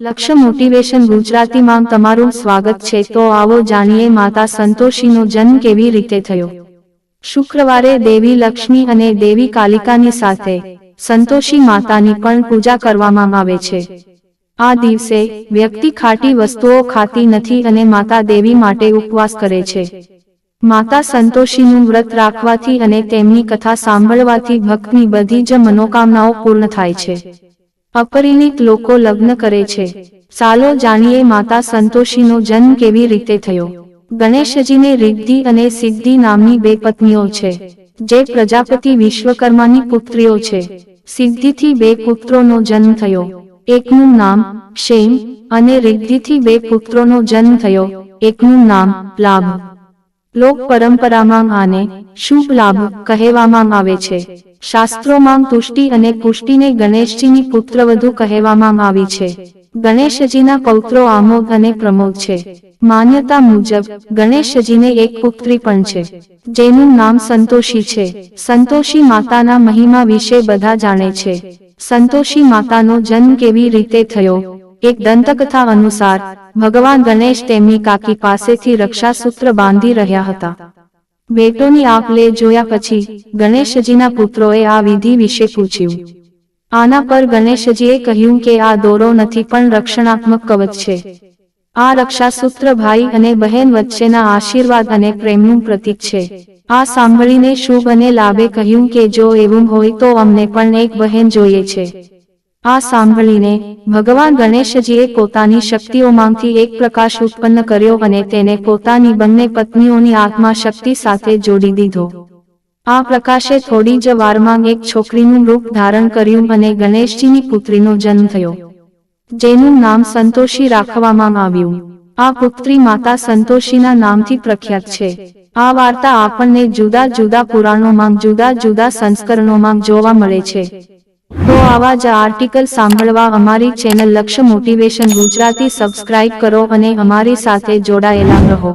લક્ષ્ય મોટિવેશન ગુજરાતીમાં તમારું સ્વાગત છે તો આવો જાણીએ માતા સંતોષીનો જન્મ કેવી રીતે થયો? શુક્રવારે દેવી લક્ષ્મી અને દેવી કાલિકાની સાથે સંતોષી માતાની પણ પૂજા કરવામાં આવે છે. આ દિવસે વ્યક્તિ ખાટી વસ્તુઓ ખાતી નથી અને માતા દેવી માટે ઉપવાસ કરે છે. માતા સંતોષીનું વ્રત રાખવાથી અને તેમની કથા સાંભળવાથી ભક્તની બધી જ મનોકામનાઓ પૂર્ણ થાય છે. અપરિણિત લોકો લગ્ન કરે છે. ચાલો જાણીએ માતા સંતોષીનો જન્મ કેવી રીતે થયો? ગણેશજીને રિદ્ધિ અને સિદ્ધિ નામની બે પત્નીઓ છે, જે પ્રજાપતિ વિશ્વકર્માની પુત્રીઓ છે. સિદ્ધિથી બે પુત્રોનો જન્મ થયો. એકનું નામ ક્ષેમ અને રિદ્ધિથી બે પુત્રોનો જન્મ થયો. એકનું નામ લાભ. લોક પરંપરામાં આને શુભ લાભ કહેવામાં આવે છે. શાસ્ત્રોમાં તુષ્ટિ અને પુષ્ટિને ગણેશજીની પુત્રવધુ કહેવામાં આવી છે. ગણેશજીના પૌત્રો આમોદ અને પ્રમોદ છે. માન્યતા મુજબ, ગણેશજીને એક પુત્રી પણ છે, જેનું નામ સંતોષી છે. સંતોષી માતાના મહિમા વિશે બધા જાણે છે. સંતોષી માતાનો જન્મ કેવી રીતે થયો? એક દંતકથા અનુસાર, ભગવાન ગણેશ તેમની કાકી પાસેથી રક્ષાસૂત્ર બાંધી રહ્યા હતા. બેટોની આપ લે જોયા પછી, ગણેશજીના પુત્રોએ આ વિધિ વિશે પૂછ્યું. આના પર ગણેશજીએ કહ્યું કે આ દોરો નથી પણ રક્ષણાત્મક કવચ છે. આ રક્ષાસૂત્ર ભાઈ અને બહેન વચ્ચેના આશીર્વાદ અને પ્રેમનું પ્રતીક છે. આ સાંભળીને શુભ અને લાભે કહ્યું કે જો એવું હોય તો અમને પણ એક બહેન જોઈએ છે. આ સાંભળીને ભગવાન ગણેશજીએ પોતાની શક્તિઓમાંથી એક પ્રકાશ ઉત્પન્ન કર્યો અને તેને પોતાની બંને પત્નીઓની આત્મા શક્તિ સાથે જોડી દીધો. આ પ્રકાશે થોડી જ વારમાં એક છોકરીનું રૂપ ધારણ કર્યું અને ગણેશજીની પુત્રીનો જન્મ થયો, જેનું નામ સંતોષી રાખવામાં આવ્યું. આ પુત્રી માતા સંતોષીના નામથી પ્રખ્યાત છે. આ વાર્તા આપણને જુદા જુદા પુરાણોમાં, જુદા જુદા સંસ્કરણોમાં જોવા મળે છે. તો આવા જ આર્ટિકલ સાંભળવા અમારી ચેનલ લક્ષ્ય મોટિવેશન ગુજરાતી સબસ્ક્રાઇબ કરો અને અમારી સાથે જોડાયેલા રહો.